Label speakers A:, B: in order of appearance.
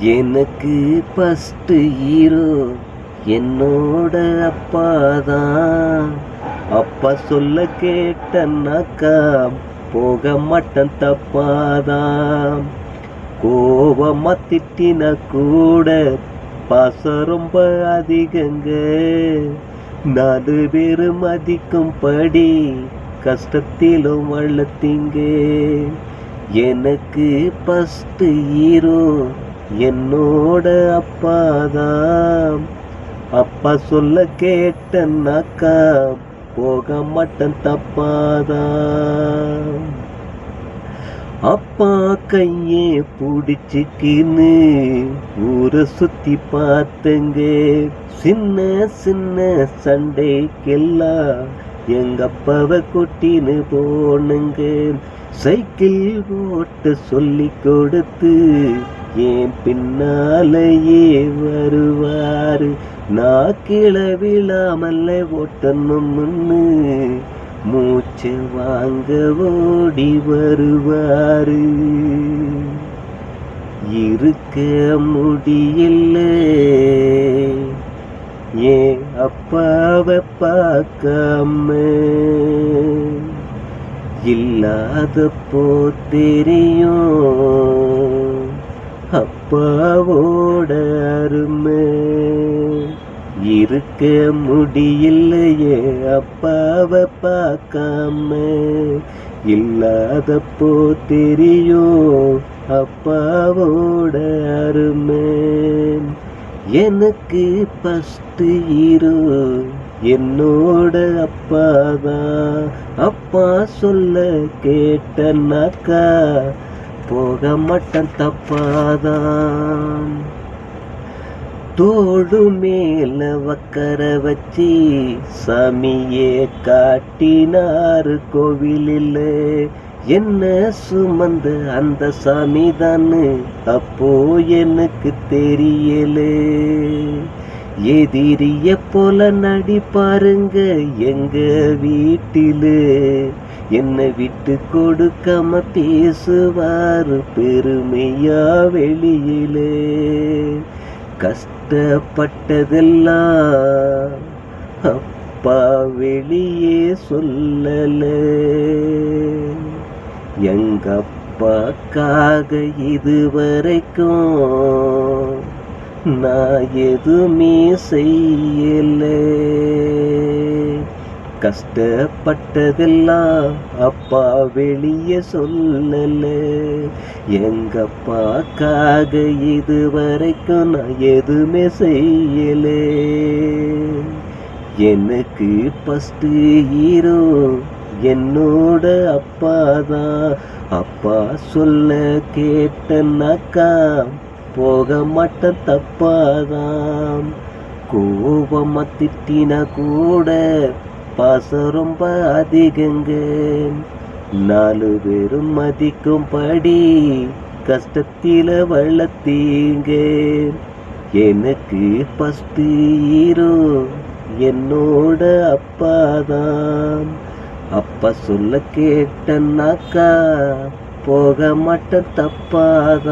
A: எனக்கு first hero என்னோட அப்பா தான். அப்பா சொல்ல கேட்டனாக்கா போக மாட்டேன் தப்பாதான் கோவமா திட்டின கூட பாசம் ரொம்ப அதிகங்க. நாலு பேர் மதிக்கும்படி கஷ்டத்திலும் வளர்த்தீங்க. எனக்கு ஃபஸ்ட்டு ஹீரோ என்னோட அப்பாதான் அப்பா சொல்ல கேட்டனாக்கா போக மாட்டேன் தப்பாதான் அப்பா கையே பிடிச்சிக்கின்னு ஊரை சுத்தி பார்த்தங்க. சின்ன சின்ன சண்டைக்கெல்லாம் எங்க அப்பாவை கொட்டின்னு போனுங்க. சைக்கிள் ஓட்ட சொல்லி கொடுத்து ஏன் பின்னாலேயே வருவாரு. நான் விழாமல்ல ஒட்டணும்னு மூச்சு வாங்க ஓடி வருவாரு. இருக்க முடியல. ஏன் அப்பாவை பார்க்காம இல்லாத போ தெரியும். அப்பாவோட அருமை இருக்க முடியலையே அப்பாவை பார்க்காம. இல்லாதப்போ தெரியும் அப்பாவோட அருமை எனக்கு ஃபஸ்ட்டு ஹீரோ என்னோட அப்பாதான். அப்பா சொல்ல கேட்டனாக்கா போக மட்டம் தப்பாதான் தோடு மேல வக்கர வச்சு சாமியே காட்டினாரு கோவிலில். என்ன சுமந்த அந்த சாமி தான்னு அப்போ எனக்கு தெரியல. எதிரிய போல நடிப்பாருங்க எங்க வீட்டிலே. என்னை விட்டு கொடுக்காம பேசுவாரு பெருமையா வெளியிலே. கஷ்டப்பட்டதெல்லாம் அப்பா வெளியே சொல்லல. எங்கப்பாக்காக இதுவரைக்கும் நான் எதுவுமே செய்யல. கஷ்டப்பட்டதெல்லாம் அப்பா வெளியே சொல்லல. எங்கப்பாக்காக இது வரைக்கும் நான் எதுவுமே செய்யல. எனக்கு ஃபஸ்ட்டு ஹீரோ என்னோட அப்பா தான். அப்பா சொல்ல கேட்டனாக்கா போக மாட்டேன் தப்பாதான் கோபமாக திட்டினா கூட பாசம் ரொம்ப அதிகங்க நாலு பேரும் மதிக்கும்படி கஷ்டத்தில வளர்த்தீங்க. எனக்கு ஃபஸ்ட்டு ஹீரோ என்னோட அப்பா தான் அப்பா சொல்ல கேட்டனாக்கா போக மாட்டேன் தப்பாதான்.